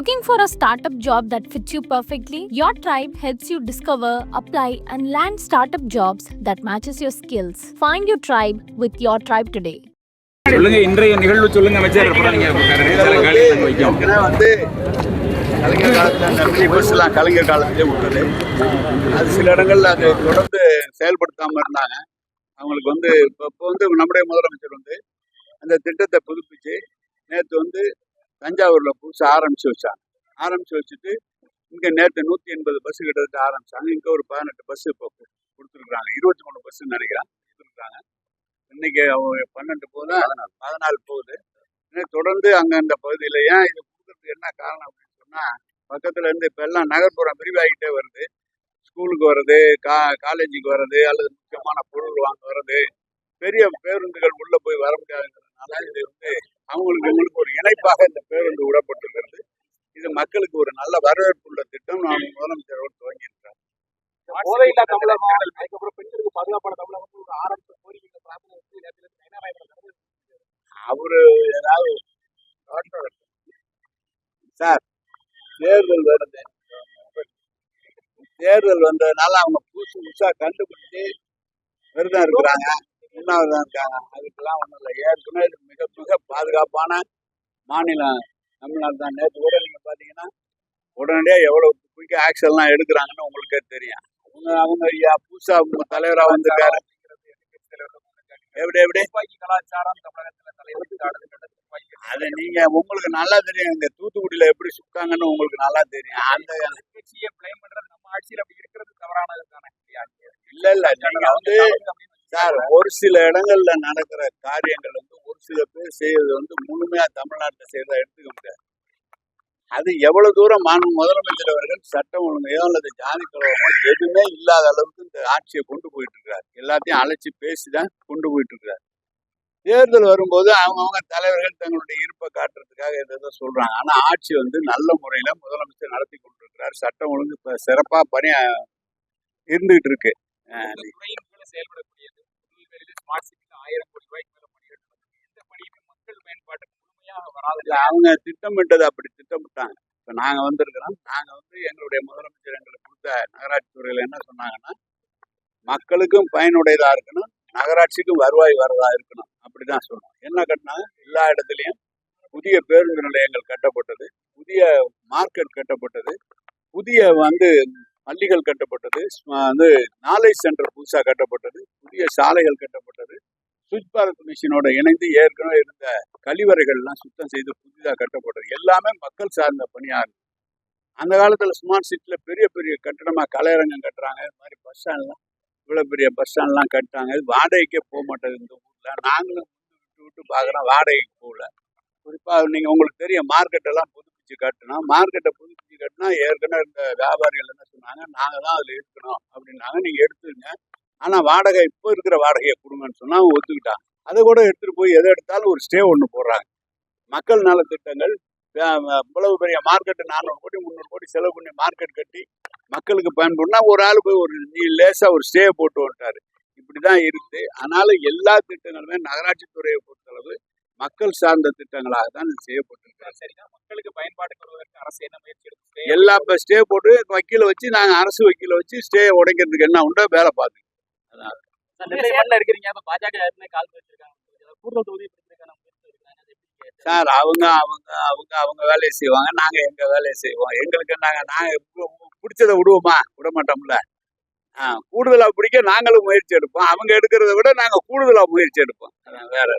Looking for a startup job that fits you perfectly? Your tribe helps you discover, apply, and land startup jobs that matches your skills. Find your tribe with your tribe today. சொல்லுங்க இன்றைய நிகழ்வு சொல்லுங்க அமைச்சர் வந்து கலைஞர் காலத்தில் mini பஸ்லாம் கலைஞர் காலத்திலே விட்டது அது சில இடங்கள்ல அது தொடர்ந்து செயல்படுத்தாம இருந்தாங்க அவங்களுக்கு வந்து இப்போ இப்போ வந்து நம்முடைய முதலமைச்சர் வந்து அந்த திட்டத்தை புதுப்பிச்சு நேற்று வந்து தஞ்சாவூர்ல புதுசாக ஆரம்பிச்சு வச்சாங்க. ஆரம்பிச்சு வச்சுட்டு இங்க நேற்று நூத்தி எண்பது பஸ் கிட்டத்தட்ட ஆரம்பிச்சாங்க. இங்க ஒரு பதினெட்டு பஸ் இப்போ கொடுத்துருக்குறாங்க. இருபத்தி மூணு பஸ் நினைக்கிறேன். கொடுத்துருக்காங்க இன்னைக்கு அவங்க பன்னெண்டு போகுது பதினாலு. போகுது. இன்னும் தொடர்ந்து அங்க அந்த பகுதியில ஏன் இது கொடுக்கறதுக்கு என்ன காரணம் அப்படின்னு சொன்னா பக்கத்துல இருந்து இப்ப எல்லாம் நகர்ப்புறம் விரிவாகிட்டே வருது. ஸ்கூலுக்கு வர்றது கா காலேஜுக்கு வர்றது அல்லது முக்கியமான பொருள் வாங்க வர்றது பெரிய பேருந்துகள் உள்ள போய் வர முடியாதுங்கிறதுனால இது வந்து அவங்களுக்கு இணைப்பாக இந்த பேருந்து விடப்பட்டிருக்கிறது. இது மக்களுக்கு ஒரு நல்ல வரவேற்பு உள்ள திட்டம். நான் முதலமைச்சர் அவர் துவங்கியிருக்கிறார் போதையில்லா தமிழகம் அதுக்கப்புறம் பெண்களுக்கு பாதுகாப்பான தமிழகம் ஒரு ஆரம்பிச்ச கோரிக்கை பிரார்த்தனை நயனாராயணன் அவரு ஏதாவது சார் தேர்தல் வருது. தேர்தல் வந்ததுனால அவங்க புதுசு புதுசா கண்டுபிடிச்சு விரதம் இருக்கிறாங்க. உண்ணாவிரதம் இருக்காங்க. அதுக்கெல்லாம் ஒன்றும் இல்லை. ஏற்கனவே மிக மிக பாதுகாப்பான மாநிலம் தமிழ்நாடு தான். நேற்று கூட நீங்க பாத்தீங்கன்னா உடனடியாக எவ்வளவு குயிக்காக ஆக்ஷன்லாம் எடுக்கிறாங்கன்னு உங்களுக்கே தெரியும். அவங்க அவங்க ஐயா புதுசா அவங்க தலைவரா வந்திருக்காரு. எப்படி எப்படி? கலாச்சாரம் தமிழகத்துல தலைவர் அது நீங்க உங்களுக்கு நல்லா தெரியும். இந்த தூத்துக்குடியில எப்படி சுட்டாங்கன்னு உங்களுக்கு நல்லா தெரியும். அந்த கட்சியை பிளைம் பண்றது நம்ம ஆட்சியில் அப்படி இருக்கிறது தவறானது தானே. இல்ல இல்ல. நீங்க வந்து சார் ஒரு சில இடங்கள்ல நடக்கிற காரியங்கள் வந்து ஒரு சில பேர் செய்யறது வந்து முழுமையா தமிழ்நாட்டுல செய்யறதா எடுத்துக்க முடியாது. அது எவ்வளவு தூரம் மாநில முதலமைச்சர் அவர்கள் சட்டம் ஒழுங்கையோ அல்லது ஜாதி கலவரமோ எதுவுமே இல்லாத அளவுக்கு இந்த ஆட்சியை கொண்டு போயிட்டு இருக்காரு எல்லாத்தையும் அழைச்சி பேசிதான் கொண்டு போயிட்டு இருக்காரு தேர்தல் வரும்போது அவங்கவுங்க தலைவர்கள் தங்களுடைய இருப்பை காட்டுறதுக்காக எதோ சொல்றாங்க. ஆனா ஆட்சி வந்து நல்ல முறையில முதலமைச்சர் நடத்தி கொண்டிருக்கிறார். சட்டம் ஒழுங்கு இப்ப சிறப்பா பணியா இருந்துகிட்டு இருக்கு. அஹ் முழுமையாக அவங்க திட்டமிட்டது அப்படி திட்டமிட்டாங்க. இப்ப நாங்க வந்திருக்கிறோம். நாங்க வந்து எங்களுடைய முதலமைச்சர் எங்களுக்கு கொடுத்த நகராட்சி துறையில என்ன சொன்னாங்கன்னா மக்களுக்கும் பயனுடையதா இருக்கணும். நகராட்சிக்கும் வருவாய் வரதா இருக்கணும். அப்படிதான் சொன்னோம். என்ன கட்டினாங்க எல்லா இடத்துலயும் புதிய பேருந்து நிலையங்கள் கட்டப்பட்டது. புதிய மார்க்கெட் கட்டப்பட்டது. புதிய வந்து பள்ளிகள் கட்டப்பட்டது. வந்து நாலேஜ் சென்டர் புதுசா கட்டப்பட்டது. புதிய சாலைகள் கட்டப்பட்டது. சுவிட்ச் பாரத் மிஷினோட இணைந்து ஏற்கனவே இருந்த கழிவறைகள்லாம் சுத்தம் செய்து புதிதாக கட்டப்பட்டது. எல்லாமே மக்கள் சார்ந்த பணியாக இருக்கு அந்த காலத்தில் ஸ்மார்ட் சிட்டியில் பெரிய பெரிய கட்டடமாக கலையரங்கம் கட்டுறாங்க. இது மாதிரி பஸ் ஸ்டாண்ட்லாம் இவ்வளோ பெரிய பஸ் ஸ்டாண்ட்லாம் கட்டுறாங்க. இது வாடகைக்கே போக மாட்டேது இந்த ஊரில். நாங்களும் விட்டு விட்டு பார்க்குறோம். வாடகைக்கு போகல. குறிப்பாக நீங்கள் உங்களுக்கு தெரியும் மார்க்கெட்டெல்லாம் புதுப்பிச்சு கட்டணும் மார்க்கெட்டை புதுப்பிச்சு கட்டினா ஏற்கனவே இருந்த வியாபாரிகள் என்ன சொன்னாங்க நாங்கள் தான் அதில் இருக்கணும் அப்படின்னாங்க. நீங்கள் எடுத்துருங்க ஆனா வாடகை இப்போ இருக்கிற வாடகையை கொடுங்கன்னு சொன்னா அவங்க ஒத்துக்கிட்டாங்க. அதை கூட எடுத்துட்டு போய் எதை எடுத்தாலும் ஒரு ஸ்டே ஒன்று போடுறாங்க. மக்கள் நல திட்டங்கள் அஹ் இவ்வளவு பெரிய மார்க்கெட்டு நானூறு கோடி முந்நூறு கோடி செலவு பண்ணி மார்க்கெட் கட்டி மக்களுக்கு பயன்படுனா ஒரு ஆள் போய் ஒரு நீ லேசா ஒரு ஸ்டே போட்டு வந்துட்டாரு. இப்படிதான் இருக்குது அதனால எல்லா திட்டங்களுமே நகராட்சி துறையை பொறுத்தளவு மக்கள் சார்ந்த திட்டங்களாக தான் இது செய்யப்பட்டிருக்கு சரிதான். மக்களுக்கு பயன்பாட்டுக்கு வருவதற்கு அரசு என்ன முயற்சி எடுத்து எல்லா இப்போ ஸ்டே போட்டு வக்கீல வச்சு நாங்கள் அரசு வக்கீல வச்சு ஸ்டே உடைக்கிறதுக்கு என்ன உண்டோ வேலை பார்த்து சார் அவங்க அவங்க அவங்க அவங்க வேலையை செய்வாங்க. நாங்க எங்க வேலையை செய்வோம். எங்களுக்கு நாங்க நாங்க பிடிச்சதை விடுவோமா? விட மாட்டோம்ல கூடுதலா பிடிக்க நாங்களும் முயற்சி எடுப்போம். அவங்க எடுக்கிறத விட நாங்க கூடுதலா முயற்சி எடுப்போம். வேற